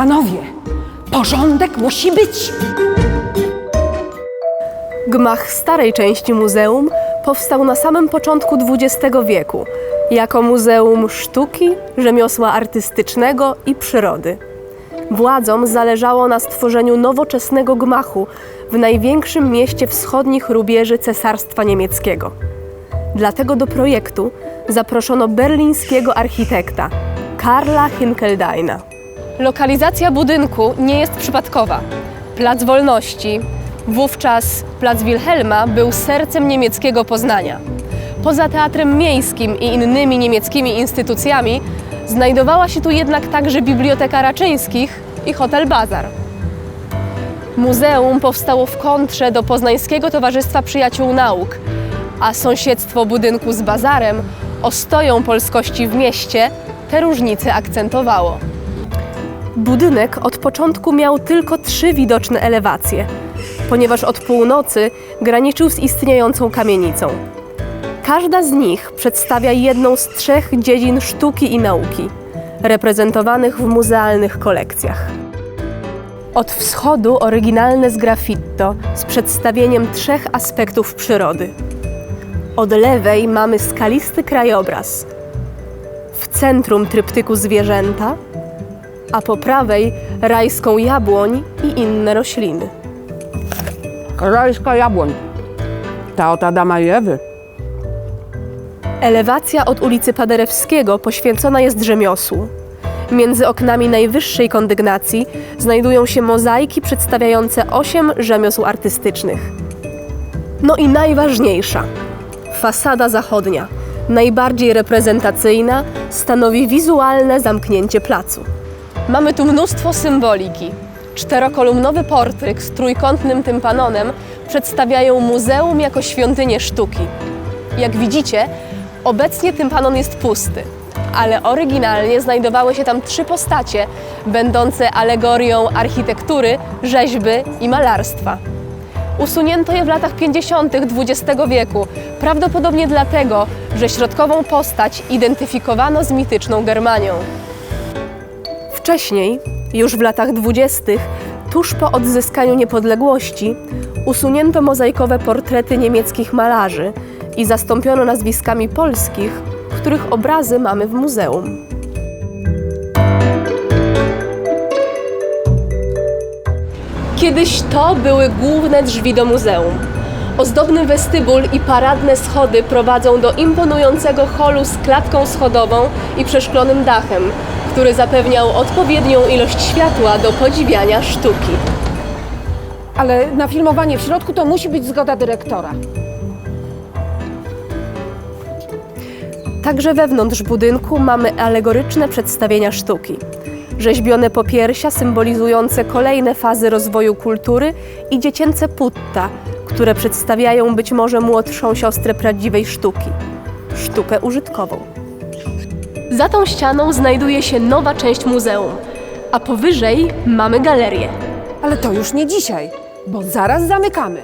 Panowie, porządek musi być. Gmach starej części muzeum powstał na samym początku XX wieku jako Muzeum Sztuki, Rzemiosła Artystycznego i Przyrody. Władzom zależało na stworzeniu nowoczesnego gmachu w największym mieście wschodnich rubieży Cesarstwa Niemieckiego. Dlatego do projektu zaproszono berlińskiego architekta Karla Hinkeldeina. Lokalizacja budynku nie jest przypadkowa. Plac Wolności, wówczas Plac Wilhelma, był sercem niemieckiego Poznania. Poza teatrem miejskim i innymi niemieckimi instytucjami znajdowała się tu jednak także Biblioteka Raczyńskich i Hotel Bazar. Muzeum powstało w kontrze do Poznańskiego Towarzystwa Przyjaciół Nauk, a sąsiedztwo budynku z bazarem, ostoją polskości w mieście, te różnice akcentowało. Budynek od początku miał tylko trzy widoczne elewacje, ponieważ od północy graniczył z istniejącą kamienicą. Każda z nich przedstawia jedną z trzech dziedzin sztuki i nauki, reprezentowanych w muzealnych kolekcjach. Od wschodu oryginalne z graffito z przedstawieniem trzech aspektów przyrody. Od lewej mamy skalisty krajobraz. W centrum tryptyku zwierzęta, a po prawej rajską jabłoń i inne rośliny. Rajska jabłoń. Ta od Adama i Ewy. Elewacja od ulicy Paderewskiego poświęcona jest rzemiosłu. Między oknami najwyższej kondygnacji znajdują się mozaiki przedstawiające osiem rzemiosł artystycznych. No i najważniejsza fasada zachodnia, najbardziej reprezentacyjna, stanowi wizualne zamknięcie placu. Mamy tu mnóstwo symboliki. Czterokolumnowy portryk z trójkątnym tympanonem przedstawiają muzeum jako świątynię sztuki. Jak widzicie, obecnie tympanon jest pusty, ale oryginalnie znajdowały się tam trzy postacie, będące alegorią architektury, rzeźby i malarstwa. Usunięto je w latach 50. XX wieku, prawdopodobnie dlatego, że środkową postać identyfikowano z mityczną Germanią. Wcześniej, już w latach dwudziestych, tuż po odzyskaniu niepodległości, usunięto mozaikowe portrety niemieckich malarzy i zastąpiono nazwiskami polskich, których obrazy mamy w muzeum. Kiedyś to były główne drzwi do muzeum. Ozdobny westybul i paradne schody prowadzą do imponującego holu z klatką schodową i przeszklonym dachem, który zapewniał odpowiednią ilość światła do podziwiania sztuki. Ale na filmowanie w środku to musi być zgoda dyrektora. Także wewnątrz budynku mamy alegoryczne przedstawienia sztuki. Rzeźbione popiersia symbolizujące kolejne fazy rozwoju kultury i dziecięce putta, które przedstawiają być może młodszą siostrę prawdziwej sztuki sztukę użytkową. Za tą ścianą znajduje się nowa część muzeum, a powyżej mamy galerię. Ale to już nie dzisiaj, bo zaraz zamykamy.